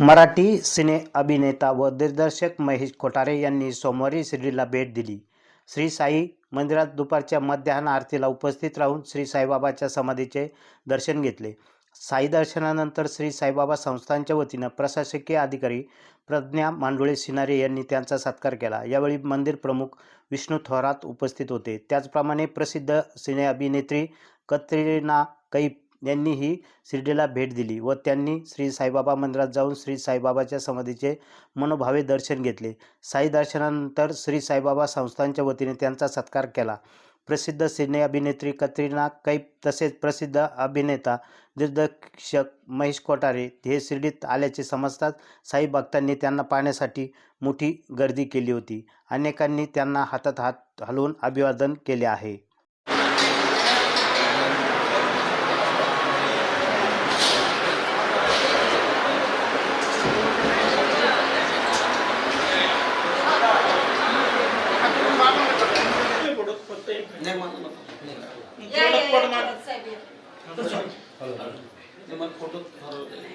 मराठी सिने अभिनेता व दिग्दर्शक महेश कोठारे यांनी सोमवारी शिर्डीला भेट दिली. श्री साई मंदिरात दुपारच्या मध्याह्न आरतीला उपस्थित राहून श्री साईबाबाच्या समाधीचे दर्शन घेतले. साई दर्शनानंतर श्री साईबाबा संस्थांच्या वतीनं प्रशासकीय अधिकारी प्रज्ञा मांडुळे सिनारे यांनी त्यांचा सत्कार केला. यावेळी मंदिर प्रमुख विष्णू थोरात उपस्थित होते. त्याचप्रमाणे प्रसिद्ध सिने अभिनेत्री कतरिना यांनी यांनीही शिर्डीला भेट दिली व त्यांनी श्री साईबाबा मंदिरात जाऊन श्री साईबाबाच्या समाधीचे मनोभावे दर्शन घेतले. साई दर्शनानंतर श्री साईबाबा संस्थांच्या वतीने त्यांचा सत्कार केला. प्रसिद्ध सिने अभिनेत्री कतरिना कैफ तसेच प्रसिद्ध अभिनेता दिग्दर्शक महेश कोठारे हे शिर्डीत आल्याचे समजताच साई भक्तांनी त्यांना पाहण्यासाठी मोठी गर्दी केली होती. अनेकांनी त्यांना हातात हात हलवून अभिवादन केले आहे. नाही मला नको. या, या, या, साहेब, या. नाही, मला फोटो ठरवले.